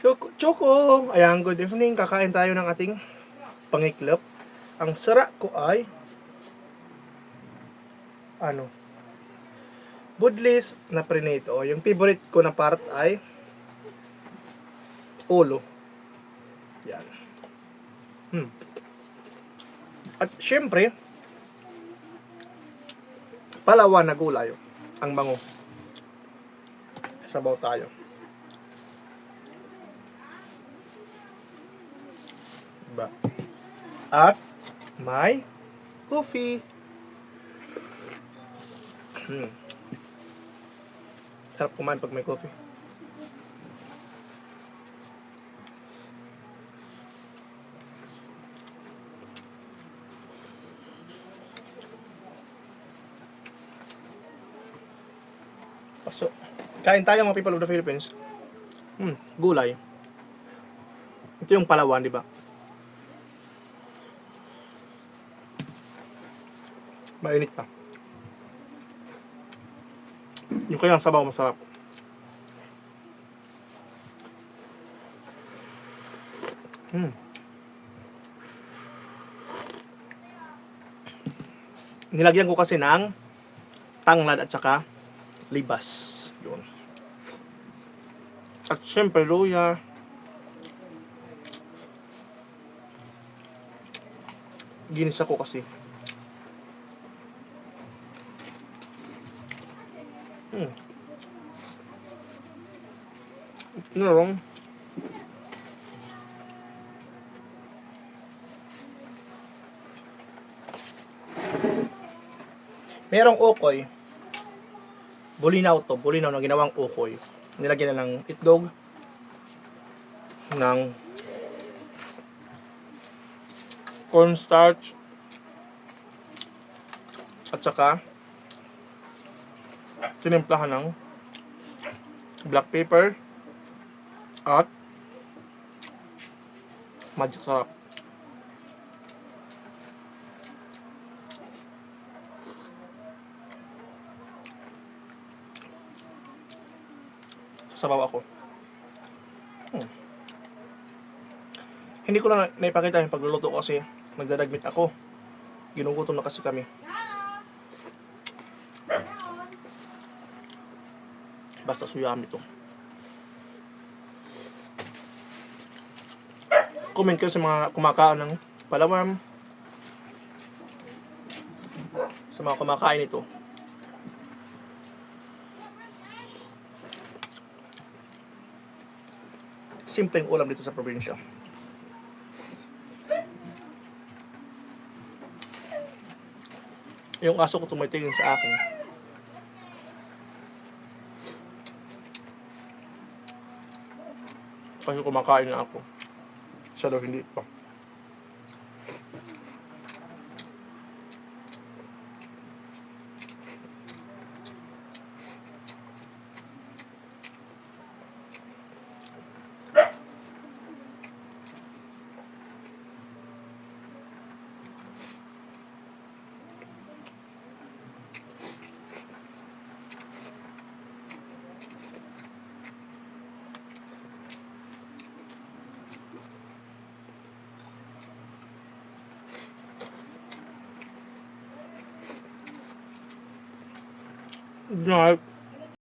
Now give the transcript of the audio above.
So, Choco, ayan, good evening. Kakain tayo ng ating pangiklop. Ang sara ko ay, ano, budlis na prenato. Yung favorite ko na part ay, ulo. Yan. Hmm. At syempre, palawan na gulay. Ang bango. Sabaw tayo. Diba? At may coffee. Hmm. Sarap kumain pag may coffee. So, kain tayo mga people of the Philippines. Hmm, gulay. Ito yung palawan, di ba? Mainit pa. Yung kanyang sabaw masarap. Hmm. Nilagyan ko kasi ng tanglad at saka libas. Yun. At syempre, luya. Ginisa ko kasi. Hmm. Narong. Merong okoy. Bulinaw to. Bulinaw na ginawang okoy. Nilagyan na ng itlog. Ng cornstarch. At saka tinimplahan ng black pepper at magic sarap. Sabaw ako. Hmm. Hindi ko na naipakita yung pagluluto ko kasi nagdadagmit ako. Ginugutom na kasi kami. Basta suyami to. Comment kayo sa mga kumakain ng palawam. Sa mga kumakain ito. Simpleng ulam dito sa probinsya. Yung aso ko tumitingin sa akin. Kasi kumakain na ako. Siya daw hindi pa. Na,